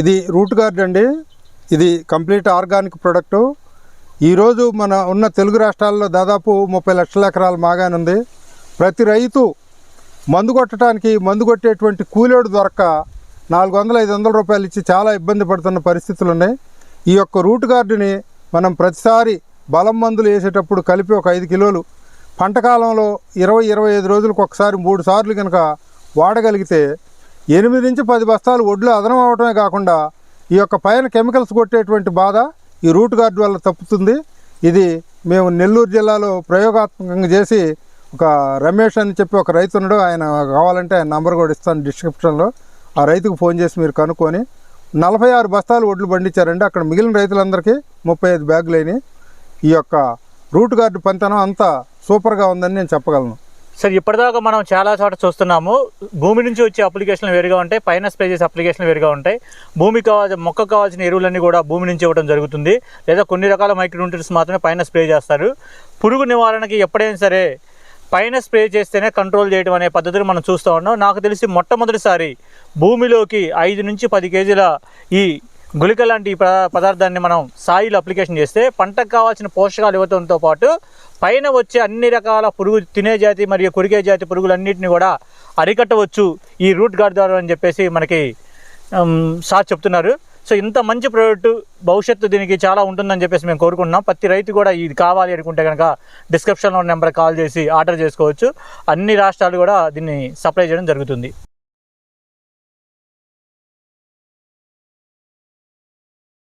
ఇది route gourd అండి. ఇది కంప్లీట్ ఆర్గానిక్ ప్రొడక్టు. ఈరోజు మన ఉన్న తెలుగు రాష్ట్రాల్లో దాదాపు ముప్పై లక్షల ఎకరాలు మాగానుంది. ప్రతి రైతు మందు కొట్టడానికి మందు కొట్టేటువంటి కూలోడు దొరక్క నాలుగు వందల ఐదు వందల రూపాయలు ఇచ్చి చాలా ఇబ్బంది పడుతున్న పరిస్థితులు ఉన్నాయి ఈ యొక్క రూట్ గార్డుని మనం ప్రతిసారి బలం మందులు వేసేటప్పుడు కలిపి ఒక ఐదు కిలోలు పంటకాలంలో ఇరవై ఇరవై ఐదు రోజులకు ఒకసారి మూడు సార్లు కనుక వాడగలిగితే ఎనిమిది నుంచి పది బస్తాలు ఒడ్లు అదనం అవడమే కాకుండా ఈ యొక్క పైన కెమికల్స్ కొట్టేటువంటి బాధ ఈ రూట్ గార్డ్ వల్ల తప్పుతుంది. ఇది మేము నెల్లూరు జిల్లాలో ప్రయోగాత్మకంగా చేసి ఒక రమేష్ అని చెప్పి ఒక రైతు ఉన్నాడు. ఆయన కావాలంటే ఆయన నంబర్ కూడా ఇస్తాను డిస్క్రిప్షన్లో. ఆ రైతుకు ఫోన్ చేసి మీరు కనుక్కొని నలభై ఆరు బస్తాలు ఒడ్లు పండించారండి. అక్కడ మిగిలిన రైతులందరికీ ముప్పై ఐదు బ్యాగులు అయినాయి. ఈ యొక్క రూట్ గార్డు పంతనం అంతా సూపర్గా ఉందని నేను చెప్పగలను. సార్ ఇప్పటిదాకా మనం చాలా చోట చూస్తున్నాము. భూమి నుంచి వచ్చే అప్లికేషన్లు వేరుగా ఉంటాయి పైన స్ప్రే చేసే అప్లికేషన్లు వేరుగా ఉంటాయి. భూమి కావాల్సిన మొక్కకు కావాల్సిన ఎరువులన్నీ కూడా భూమి నుంచి ఇవ్వడం జరుగుతుంది. లేదా కొన్ని రకాల మైక్రోన్యూట్రియంట్స్ మాత్రమే పైన స్ప్రే చేస్తారు. పురుగు నివారణకి ఎప్పుడైనా సరే పైన స్ప్రే చేస్తేనే కంట్రోల్ చేయడం అనే పద్ధతిని మనం చూస్తూ ఉన్నాం. నాకు తెలిసి మొట్టమొదటిసారి భూమిలోకి ఐదు నుంచి పది కేజీల ఈ గుళిక లాంటి పదార్థాన్ని మనం సాయిల్ అప్లికేషన్ చేస్తే పంటకు కావాల్సిన పోషకాలు ఇవ్వడంతో పాటు పైన వచ్చే అన్ని రకాల పురుగు తినే జాతి మరియు కొరికే జాతి పురుగులన్నింటినీ కూడా అరికట్టవచ్చు ఈ రూట్ గార్డ్ ద్వారా అని చెప్పేసి మనకి సార్ చెప్తున్నారు. సో ఇంత మంచి ప్రోడక్ట్ భవిష్యత్తు దీనికి చాలా ఉంటుందని చెప్పేసి మేము కోరుకుంటున్నాం. ప్రతి రైతు కూడా ఇది కావాలి అనుకుంటే కనుక డిస్క్రిప్షన్లో నెంబర్ కాల్ చేసి ఆర్డర్ చేసుకోవచ్చు. అన్ని రాష్ట్రాలు కూడా దీన్ని సప్లై చేయడం జరుగుతుంది.